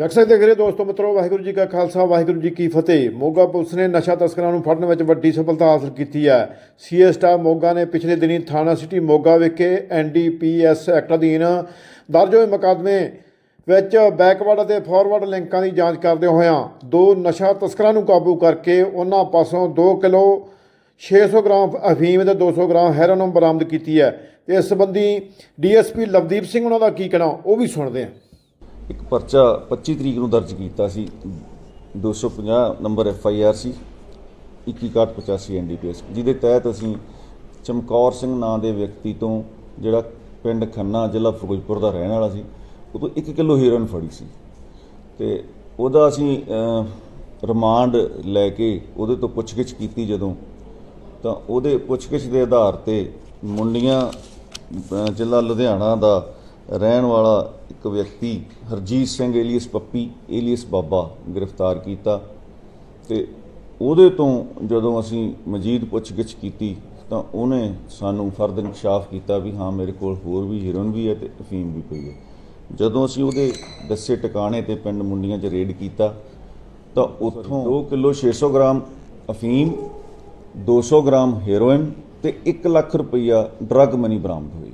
ਜਗਸਾਈ ਦੇ ਘਰੇ ਦੋਸਤੋ ਮਿੱਤਰੋ, ਵਾਹਿਗੁਰੂ ਜੀ ਕਾ ਖਾਲਸਾ, ਵਾਹਿਗੁਰੂ ਜੀ ਕੀ ਫਤਿਹ। ਮੋਗਾ ਪੁਲਿਸ ਨੇ ਨਸ਼ਾ ਤਸਕਰਾਂ ਨੂੰ ਫੜਨ ਵਿੱਚ ਵੱਡੀ ਸਫਲਤਾ ਹਾਸਲ ਕੀਤੀ ਹੈ। ਸੀਐਸ ਸਟਾਫ ਮੋਗਾ ਨੇ ਪਿਛਲੇ ਦਿਨੀ ਥਾਣਾ ਸਿਟੀ ਮੋਗਾ ਵਿਖੇ ਐਨਡੀਪੀਐਸ ਐਕਟ ਅਧੀਨ ਦਰਜ ਹੋਏ ਮੁਕੱਦਮੇ ਵਿੱਚ ਬੈਕਵਰਡ ਅਤੇ ਫਾਰਵਰਡ ਲਿੰਕਾਂ ਦੀ ਜਾਂਚ ਕਰਦੇ ਹੋਇਆਂ ਦੋ ਨਸ਼ਾ ਤਸਕਰਾਂ ਨੂੰ ਕਾਬੂ ਕਰਕੇ ਉਹਨਾਂ ਪਾਸੋਂ 2 ਕਿਲੋ 600 ਗ੍ਰਾਮ ਅਫੀਮ ਤੇ 200 ਗ੍ਰਾਮ ਹੈਰੋਨ ਬਰਾਮਦ ਕੀਤੀ ਹੈ। ਇਸ ਸੰਬੰਧੀ ਡੀਐਸਪੀ ਲਵਦੀਪ ਸਿੰਘ, ਉਹਨਾਂ ਦਾ ਕੀ ਕਹਿਣਾ, ਉਹ ਵੀ ਸੁਣਦੇ ਹਾਂ। ਇੱਕ ਪਰਚਾ 25 ਤਰੀਕ ਨੂੰ ਦਰਜ ਕੀਤਾ ਸੀ। 250 ਨੰਬਰ ਐਫ ਆਈ ਆਰ ਸੀ 2185 ਐਨਡੀਪੀਐਸ ਜਿਹਦੇ ਤਹਿਤ ਅਸੀਂ ਚਮਕੌਰ ਸਿੰਘ ਨਾਂ ਦੇ ਵਿਅਕਤੀ ਤੋਂ ਜਿਹੜਾ ਪਿੰਡ ਖੰਨਾ ਜ਼ਿਲ੍ਹਾ ਫਿਰੋਜ਼ਪੁਰ ਦਾ ਰਹਿਣ ਵਾਲਾ ਸੀ ਉਹ ਤੋਂ 1 ਕਿਲੋ ਹੀਰੋਇਨ ਫੜੀ ਸੀ। ਤੇ ਉਹਦਾ ਅਸੀਂ ਰਿਮਾਂਡ ਲੈ ਕੇ ਉਹਦੇ ਤੋਂ ਪੁੱਛਗਿੱਛ ਕੀਤੀ ਜਦੋਂ, ਤਾਂ ਉਹਦੇ ਪੁੱਛਗਿੱਛ ਦੇ ਆਧਾਰ ਤੇ ਮੁੰਡੀਆਂ ਜ਼ਿਲ੍ਹਾ ਲੁਧਿਆਣਾ ਦਾ ਰਹਿਣ ਵਾਲਾ ਇੱਕ ਵਿਅਕਤੀ ਹਰਜੀਤ ਸਿੰਘ ਏਲੀਅਸ ਪੱਪੀ, ਏਲੀਅਸ ਬਾਬਾ ਗ੍ਰਿਫਤਾਰ ਕੀਤਾ ਤੇ ਉਹਦੇ ਤੋਂ ਜਦੋਂ ਅਸੀਂ ਮਜੀਦ ਪੁੱਛਗਿੱਛ ਕੀਤੀ ਤਾਂ ਉਹਨੇ ਸਾਨੂੰ ਫਰਦ ਇਨਕਸ਼ਾਫ ਕੀਤਾ ਵੀ ਹਾਂ, ਮੇਰੇ ਕੋਲ ਹੋਰ ਵੀ ਹੀਰੋਇਨ ਵੀ ਹੈ ਤੇ ਅਫੀਮ ਵੀ ਪਈ ਹੈ। ਜਦੋਂ ਅਸੀਂ ਉਹਦੇ ਦੱਸੇ ਟਿਕਾਣੇ ਤੇ ਪਿੰਡ ਮੁੰਡੀਆਂ 'ਚ ਰੇਡ ਕੀਤਾ ਤਾਂ ਉੱਥੋਂ 2 ਕਿਲੋ 600 ਗ੍ਰਾਮ ਅਫੀਮ 200 ਗ੍ਰਾਮ ਹੈਰੋਇਨ ਤੇ 1 ਲੱਖ ਰੁਪਈਆ ਡਰੱਗ ਮਨੀ ਬਰਾਮਦ ਹੋਈ।